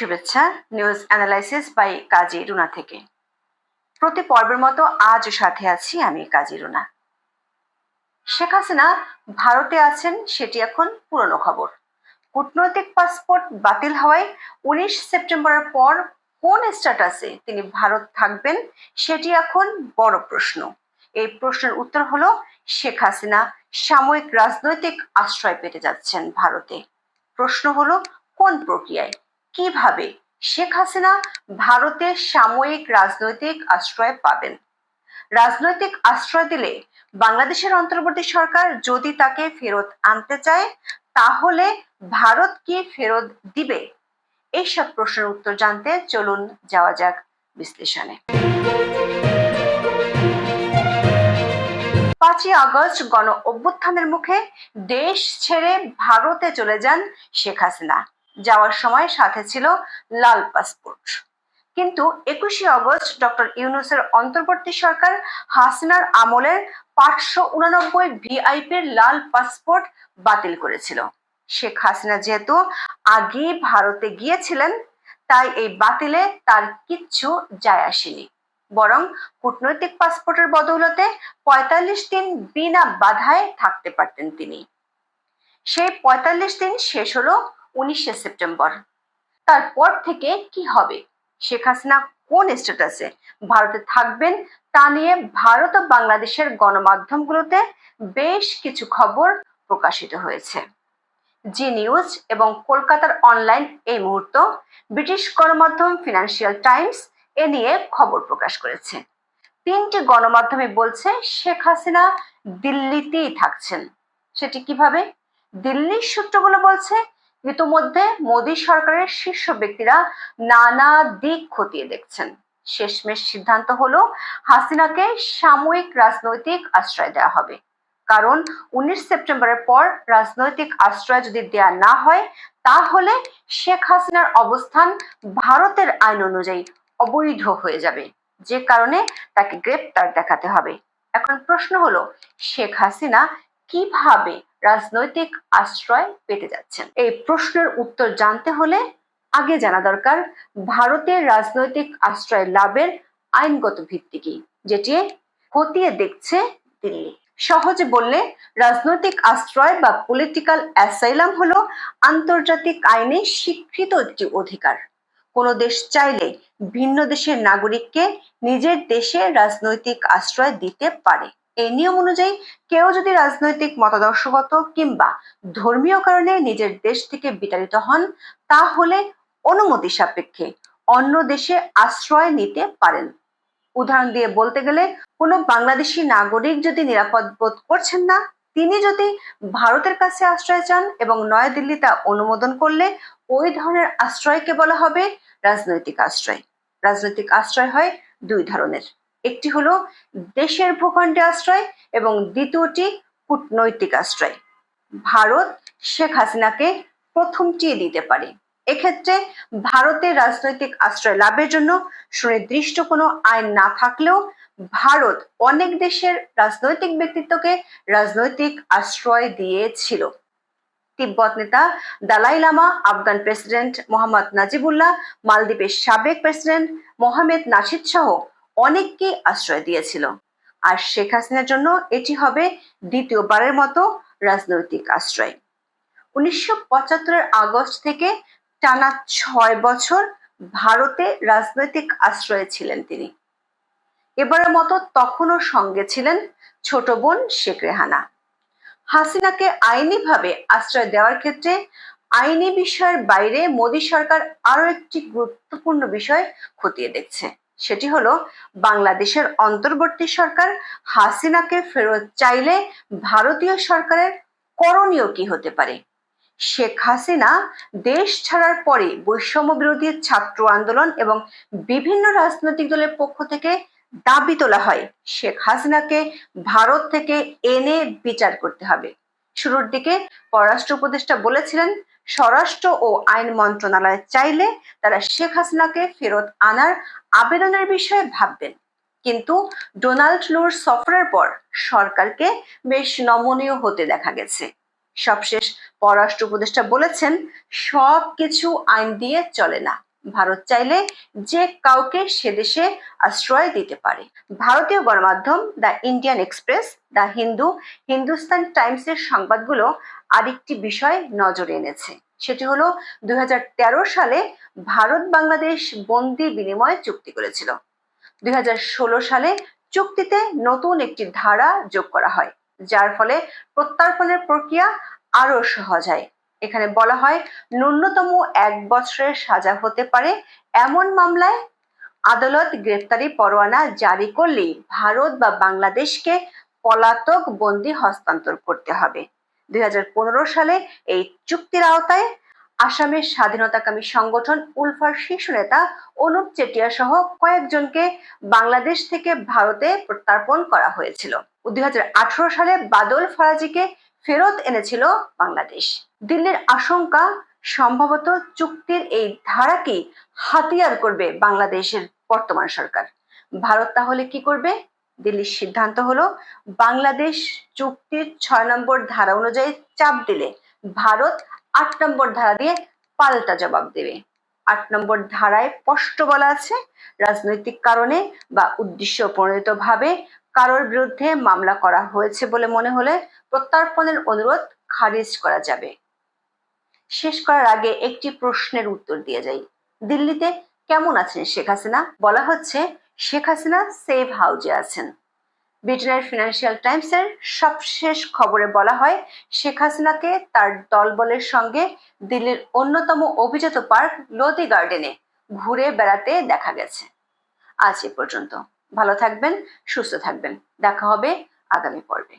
শুভেচ্ছা news analysis by Kazi Runa থেকে। প্রতি পর্বের মতো আজ সাথে আছি আমি কাজী রুনা। শেখ হাসিনা ভারতে আছেন সেটি এখন পুরনো খবর। কূটনৈতিক পাসপোর্ট বাতিল হওয়ায় উনিশ সেপ্টেম্বরের পর কোন স্ট্যাটাসে তিনি ভারত থাকবেন সেটি এখন বড় প্রশ্ন। এই প্রশ্নের উত্তর হলো, শেখ হাসিনা সাময়িক রাজনৈতিক আশ্রয় পেতে যাচ্ছেন ভারতে। প্রশ্ন হলো, কোন প্রক্রিয়ায়? কীভাবে শেখ হাসিনা ভারতে সাময়িক রাজনৈতিক আশ্রয় পাবেন? রাজনৈতিক আশ্রয় দিলে বাংলাদেশের অন্তর্বর্তী সরকার যদি তাকে ফেরত আনতে চায়, তাহলে ভারত কি ফেরত দিবে? এইসব প্রশ্নের উত্তর জানতে চলুন যাওয়া যাক বিশ্লেষণে। পাঁচই আগস্ট গণ অভ্যুত্থানের মুখে দেশ ছেড়ে ভারতে চলে যান শেখ হাসিনা। যাওয়ার সময় সাথে ছিল লাল পাসপোর্ট। কিন্তু একুশে অগস্ট ডক্টর ইউনুসের অন্তর্বর্তী সরকার হাসিনার আমলের পাঁচশো উনানব্বই ভিআইপির লাল পাসপোর্ট বাতিল করেছিল। শেখ হাসিনা যেহেতু আগে ভারতে গিয়েছিলেন, তাই এই বাতিলে তার কিচ্ছু যায় আসেনি। বরং কূটনৈতিক পাসপোর্টের বদৌলতে পঁয়তাল্লিশ দিন বিনা বাধায় থাকতে পারতেন তিনি। সেই পঁয়তাল্লিশ দিন শেষ হলো উনিশে সেপ্টেম্বর। তারপর থেকে কি হবে? শেখ হাসিনা কোন স্ট্যাটাসে ভারতে থাকবেন তা নিয়ে ভারত ও বাংলাদেশের গণমাধ্যমগুলোতে বেশ কিছু খবর প্রকাশিত হয়েছে। জি নিউজ এবং কলকাতার অনলাইন এই মুহূর্ত ব্রিটিশ গণমাধ্যম ফিনান্সিয়াল টাইমস এ নিয়ে খবর প্রকাশ করেছে। তিনটি গণমাধ্যমে বলছে শেখ হাসিনা দিল্লিতেই থাকছেন। সেটি কীভাবে? দিল্লির সূত্রগুলো বলছে ইতোমধ্যে মোদী সরকারের শীর্ষ ব্যক্তিরা নানা দিক খতিয়ে দেখছেন। শেষমেশ সিদ্ধান্ত হলো, হাসিনাকে সাময়িক রাজনৈতিক আশ্রয় দেওয়া হবে। কারণ উনিশ সেপ্টেম্বরের পর রাজনৈতিক আশ্রয় যদি দেয়া না হয়, তাহলে শেখ হাসিনার অবস্থান ভারতের আইন অনুযায়ী অবৈধ হয়ে যাবে। যে কারণে তাকে গ্রেপ্তার দেখাতে হবে। এখন প্রশ্ন হলো, শেখ হাসিনা কীভাবে রাজনৈতিক আশ্রয় পেতে যাচ্ছেন। এই প্রশ্নের উত্তর জানতে হলে আগে জানা দরকার, ভারতের রাজনৈতিক আশ্রয় লাভের আইনগত ভিত্তি কি, যেটি খতিয়ে দেখছে দিল্লি। সহজে বললে, রাজনৈতিক আশ্রয় বা পলিটিক্যাল অ্যাসাইলাম হলো আন্তর্জাতিক আইনে স্বীকৃত একটি অধিকার। কোনো দেশ চাইলে ভিন্ন দেশের নাগরিককে নিজের দেশে রাজনৈতিক আশ্রয় দিতে পারে। এই নিয়ম অনুযায়ী কেউ যদি রাজনৈতিক মতাদর্শগত কিংবা ধর্মীয় কারণে নিজের দেশ থেকে বিতাড়িত হন, তাহলে অনুমতি সাপেক্ষে অন্য দেশে আশ্রয় নিতে পারেন। উদাহরণ দিয়ে বলতে গেলে, কোনো বাংলাদেশি নাগরিক যদি নিরাপদ বোধ করছেন না, তিনি যদি ভারতের কাছে আশ্রয় চান এবং নয়াদিল্লি তা অনুমোদন করলে ওই ধরনের আশ্রয়কে বলা হবে রাজনৈতিক আশ্রয়। রাজনৈতিক আশ্রয় হয় দুই ধরনের। একটি হলো দেশের ভূখণ্ডে আশ্রয় এবং দ্বিতীয়টি কূটনৈতিক আশ্রয়। ভারত শেখ হাসিনাকে প্রথমটি দিতে পারে। এক্ষেত্রে ভারতের রাজনৈতিক আশ্রয় লাভের জন্য সুনির্দিষ্ট কোনো আইন না থাকলেও ভারত অনেক দেশের রাজনৈতিক ব্যক্তিত্বকে রাজনৈতিক আশ্রয় দিয়েছিল। তিব্বত নেতা Dalai Lama, Afghan president Mohammad Najibullah, মালদ্বীপের সাবেক প্রেসিডেন্ট মোহাম্মদ নাশিদ সহ অনেককে আশ্রয় দিয়েছিল। আর শেখ হাসিনার জন্য এটি হবে দ্বিতীয়বারের মতো রাজনৈতিক আশ্রয়। উনিশশো পঁচাত্তরের আগস্ট থেকে টানা ছয় বছর ভারতে রাজনৈতিক আশ্রয়ে ছিলেন তিনি। এবারের মতো তখনও সঙ্গে ছিলেন ছোট বোন শেখ রেহানা। হাসিনাকে আইনিভাবে আশ্রয় দেওয়ার ক্ষেত্রে আইনি বিষয়ের বাইরে মোদী সরকার আরও একটি গুরুত্বপূর্ণ বিষয় খতিয়ে দেখছে। সেটি হলো, বাংলাদেশের অন্তর্বর্তী সরকার হাসিনাকে ফেরত চাইলে ভারতীয় সরকারের করণীয় কি হতে পারে? শেখ হাসিনা দেশ ছাড়ার পরে বৈষম্য বিরোধী ছাত্র আন্দোলন এবং বিভিন্ন রাজনৈতিক দলের পক্ষ থেকে দাবি তোলা হয়, শেখ হাসিনাকে ভারত থেকে এনে বিচার করতে হবে। শুরুর দিকে পররাষ্ট্র উপদেষ্টা বলেছিলেন স্বরাষ্ট্র ও আইন মন্ত্রণালয় চাইলে তারা শেখ হাসিনাকে ফেরত আনার আবেদনের বিষয়ে ভাববেন। কিন্তু ডোনাল্ড লুর সফরের পর সরকারকে বেশ নমনীয় হতে দেখা গেছে। সবশেষ পররাষ্ট্র উপদেষ্টা বলেছেন সব কিছু আইন দিয়ে চলে না। ভারত চাইলে যে কাউকে সে দেশে আশ্রয় দিতে পারে। ভারতীয় গণমাধ্যম the Indian Express, the Hindu, Hindustan টাইমসের সংবাদগুলো আরেকটি বিষয় নজরে এনেছে। সেটি হলো, দুই হাজার তেরো সালে ভারত বাংলাদেশ বন্দি বিনিময় চুক্তি করেছিল। দুই হাজার ষোলো সালে চুক্তিতে নতুন একটি ধারা যোগ করা হয়, যার ফলে প্রত্যর্পণের প্রক্রিয়া আরও সহজ হয়। এখানে বলা হয়, ন্যূনতম এক বছরের সাজা হতে পারে এমন মামলায় আদালত গ্রেপ্তারি পরোয়ানা জারি করলে ভারত বা বাংলাদেশকে পলাতক বন্দি হস্তান্তর করতে হবে। দুই হাজার পনেরো সালে এই চুক্তির আওতায় আসামের স্বাধীনতাকামী সংগঠন উলফার শীর্ষ নেতা অনুপ চেটিয়া সহ কয়েকজনকে বাংলাদেশ থেকে ভারতে প্রত্যার্পণ করা হয়েছিল। দুই হাজার আঠারো সালে বাদল ফরাজিকে ফেরত এনেছিল বাংলাদেশ। দিল্লির আশঙ্কা সম্ভবত চুক্তির এই ধারাকে হাতিয়ার করবে বাংলাদেশের বর্তমান সরকার। ভারত তাহলে কি করবে? দিল্লির সিদ্ধান্ত হলো, বাংলাদেশ চুক্তির ছয় নম্বর ধারা অনুযায়ী চাপ দিলে ভারত আট নম্বর ধারা দিয়ে পাল্টা জবাব দেবে। আট নম্বর ধারায় স্পষ্ট বলা আছে, রাজনৈতিক কারণে বা উদ্দেশ্য প্রণোদিত ভাবে কারোর বিরুদ্ধে মামলা করা হয়েছে বলে মনে হলে প্রত্যর্পণের অনুরোধ খারিজ করা যাবে। শেষ করার আগে একটি প্রশ্নের উত্তর দিয়ে যাই। দিল্লিতে কেমন আছেন শেখ হাসিনা? বলা হচ্ছে, শেখ হাসিনা সেফ হাউজে আছেন। ব্রিটেনের ফিনান্সিয়াল টাইমসের সবশেষ খবরে বলা হয়, শেখ হাসিনাকে তার দলবলের সঙ্গে দিল্লির অন্যতম অভিজাত পার্ক লোদি গার্ডেনে ঘুরে বেড়াতে দেখা গেছে। আজ এ পর্যন্ত। ভালো থাকবেন, সুস্থ থাকবেন। দেখা হবে আগামী পর্বে।